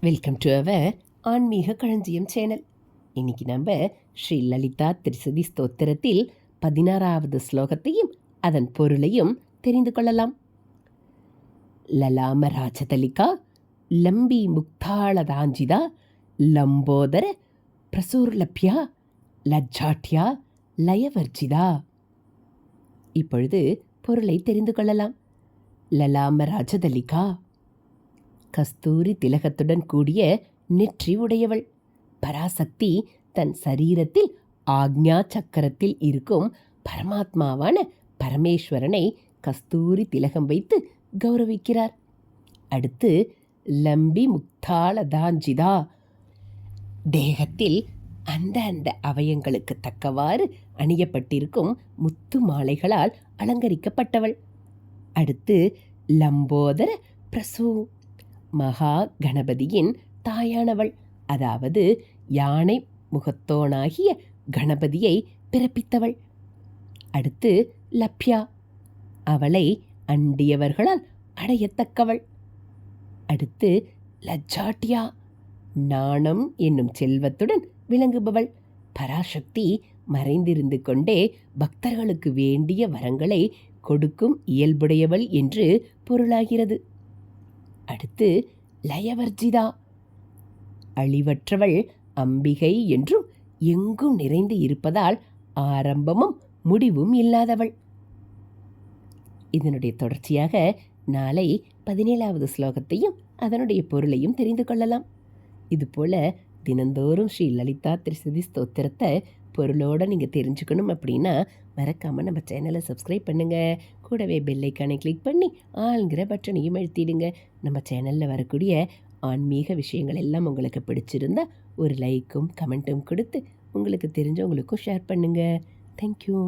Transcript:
Welcome to our ஆன்மீக களஞ்சியம் channel. இன்னைக்கு நம்ம ஸ்ரீ லலிதா திரிசதி ஸ்தோத்திரத்தில் பதினாறாவது ஸ்லோகத்தையும் அதன் பொருளையும் தெரிந்து கொள்ளலாம். லலாம ராஜதலிகா லம்பி முக்தாளதாஞ்சிதா லம்போதர பிரசூர்லப்யா லஜ்ஜாட்யா லயவர்ஜிதா. இப்பொழுது பொருளை தெரிந்து கொள்ளலாம். லலாம ராஜதலிகா கஸ்தூரி திலகத்துடன் கூடிய நெற்றி உடையவள். பராசக்தி தன் சரீரத்தில் ஆக்ஞா சக்கரத்தில் இருக்கும் பரமாத்மாவான பரமேஸ்வரனை கஸ்தூரி திலகம் வைத்து கௌரவிக்கிறார். அடுத்து லம்பி முக்தாளதாஞ்சிதா. தேகத்தில் அந்த அந்த அவயங்களுக்கு தக்கவாறு அணியப்பட்டிருக்கும் முத்து மாலைகளால் அலங்கரிக்கப்பட்டவள். அடுத்து லம்போதர பிரசூ. மகா கணபதியின் தாயானவள். அதாவது யானை முகத்தோனாகிய கணபதியை பிறப்பித்தவள். அடுத்து லப்யா. அவளை அண்டியவர்களால் அடையத்தக்கவள். அடுத்து லஜ்ஜாட்டியா. நாணம் என்னும் செல்வத்துடன் விளங்குபவள். பராசக்தி மறைந்திருந்து கொண்டே பக்தர்களுக்கு வேண்டிய வரங்களை கொடுக்கும் இயல்புடையவள் என்று பொருளாகிறது. அடுத்து லயவர்ஜிதா. அழிவற்றவள் அம்பிகை என்றும் எங்கும் நிறைந்து இருப்பதால் ஆரம்பமும் முடிவும் இல்லாதவள். இதனுடைய தொடர்ச்சியாக நாளை பதினேழாவது ஸ்லோகத்தையும் அதனுடைய பொருளையும் தெரிந்து கொள்ளலாம். இதுபோல தினந்தோறும் ஸ்ரீ லலிதா திரிசதி ஸ்தோத்திரத்தை பொருளோடு நீங்கள் தெரிஞ்சுக்கணும் அப்படின்னா மறக்காமல் நம்ம சேனலை சப்ஸ்கிரைப் பண்ணுங்கள் கூடவே பெல்லைக்கானை கிளிக் பண்ணி ஆளுங்கிற பட்டனையும் எழுத்திடுங்க நம்ம சேனலில் வரக்கூடிய ஆன்மீக விஷயங்கள் எல்லாம் உங்களுக்கு பிடிச்சிருந்தா ஒரு லைக்கும் கமெண்ட்டும் கொடுத்து உங்களுக்கு தெரிஞ்சவங்களுக்கும் ஷேர் பண்ணுங்கள் தேங்க்யூ